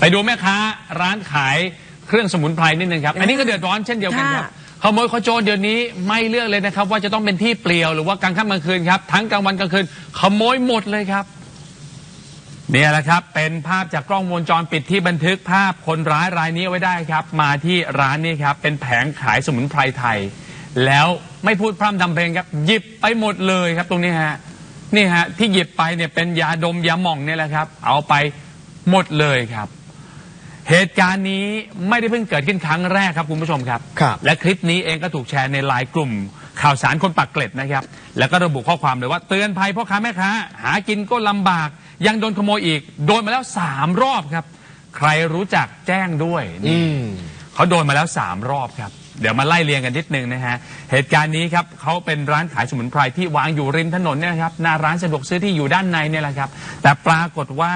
ไปดูแม่ค้าร้านขายเครื่องสมุนไพรนิดนึงครับ อันนี้ก็เดือดร้อนเช่นเดียวกันครับค่ะขโมยขโจรเดี๋ยวนี้ไม่เลือกเลยนะครับ ว่าจะต้องเป็นที่เปลี่ยวหรือว่ากลางค่ำกลางคืนครับ ทั้งกลางวันกลางคืน ขโมยหมดเลยครับ เนี่ยแหละครับ เป็นภาพจากกล้องวงจรปิดที่บันทึกภาพคนร้ายรายนี้เอาไว้ได้ครับ มาที่ร้านนี้ครับ เป็นแผงขายสมุนไพรไทย แล้วไม่พูดพร่ำทำเพลงครับ หยิบไปหมดเลยครับ ตรงนี้ฮะนี่ฮะที่หยิบไปเนี่ยเป็นยาดมยาหม่องเนี่ยแหละครับ เอาไปหมดเลยครับ เหตุการณ์นี้ไม่ได้เพิ่งเกิดขึ้นครั้งแรกครับคุณผู้ชมครับ ครับ และคลิปนี้เองก็ถูกแชร์ในไลน์กลุ่ม ข่าวสารคนปากเกร็ดนะครับ แล้วก็ระบุข้อความเลยว่าเตือนภัยพ่อค้าแม่ค้า หากินก็ลำบาก ยังโดนขโมยอีก โดนมาแล้วสามรอบครับ ใครรู้จักแจ้งด้วยนี่อืมเขาโดนมาแล้วสามรอบครับ เดี๋ยวมาไล่เรียงกันนิดนึงนะฮะ เหตุการณ์นี้ครับเขาเป็นร้านขายสมุนไพรที่วางอยู่ริมถนนเนี่ยนะครับหน้าร้านสะดวกซื้อที่อยู่ด้านในเนี่ยแหละครับ แต่ปรากฏว่า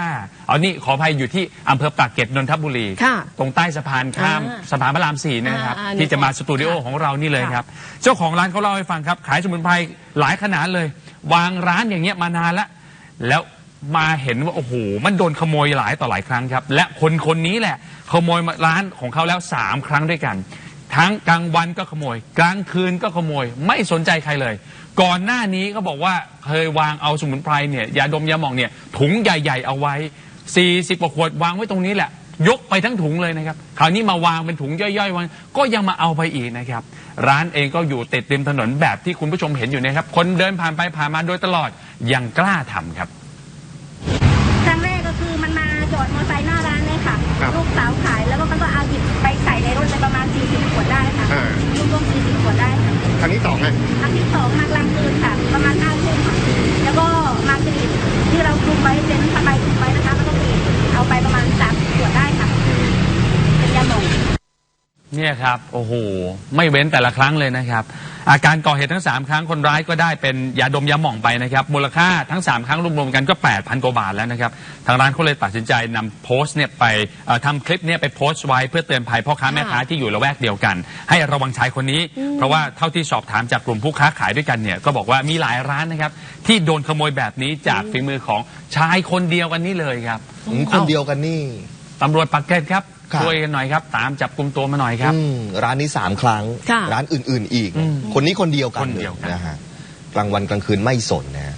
เอานี่ขออภัยอยู่ที่อำเภอปากเกร็ดนนทบุรี ค่ะตรงใต้สะพานข้ามอ่าสะพานพระรามสี่เนยนะครับ อ่าอ่าที่จะมานึกออกสตูดิโอค่ะของเรานี่เลยค่ะครับ เจ้าของร้านเขาเล่าให้ฟังครับ ขายสมุนไพรหลายขนาดเลย วางร้านอย่างเงี้ยมานานแล้วแล้วมาเห็นว่าโอ้โหมันโดนขโมยหลายต่อหลายครั้งครับ และคนคนนี้แหละ ขโมยมาร้านของเขาแล้วสามครั้งด้วยกัน ทั้งกลางวันก็ขโมย กลางคืนก็ขโมย ไม่สนใจใครเลย ก่อนหน้านี้ก็บอกว่าเคยวางเอาสมุนไพรเนี่ยยาดมยาหมองเนี่ยถุงใหญ่ ๆ เอาไว้ 40กว่าขวดวางไว้ตรงนี้แหละ ยกไปทั้งถุงเลยนะครับคราวนี้มาวางเป็นถุงย่อยๆวางก็ยังมาเอาไปอีกนะครับ ร้านเองก็อยู่ติดริมถนนแบบที่คุณผู้ชมเห็นอยู่นะครับ คนเดินผ่านไปผ่านมาโดยตลอดยังกล้าทำครับครั้งแรกก็คือมันมาจอดมอเตอร์ไซ ครั้งที่สองไงครั้งที่สองมากลางคืนค่ะ ประมาณเก้าทุ่มค่ะ เนี่ยครับ โอ้โห ไม่เว้นแต่ละครั้งเลยนะครับ อาการก่อเหตุทั้ง 3 ครั้งคนร้ายก็ได้เป็นยาดมยาหม่องไปนะครับ มูลค่าทั้ง 3 ครั้งรวมๆกันก็ 8,000กว่าบาทแล้วนะครับ ทางร้านเขาเลยตัดสินใจนำโพสต์เนี่ยไปเอ่อทำคลิปเนี่ยไปโพสต์ไว้เพื่อเตือนภัยพ่อค้าแม่ค้าที่อยู่ละแวกเดียวกัน ให้ระวังชายคนนี้ เพราะว่าเท่าที่สอบถามจากกลุ่มผู้ค้าขายด้วยกันเนี่ยก็บอกว่ามีหลายร้านนะครับที่โดนขโมยแบบนี้จากฝีมือของชายคนเดียวกันนี่เลยครับอืมคนเดียวกันนี่ ตำรวจปากเกร็ดครับครับ ช่วยกันหน่อยครับ ตามจับกลุ่มตัวมาหน่อยครับ อืมร้านนี้สามครั้ง ค่ะ ร้านอื่น ๆ อีก อืมคนนี้คนเดียวกันคนเดียวกัน นะฮะกลางวันกลางคืนไม่สนนะฮะ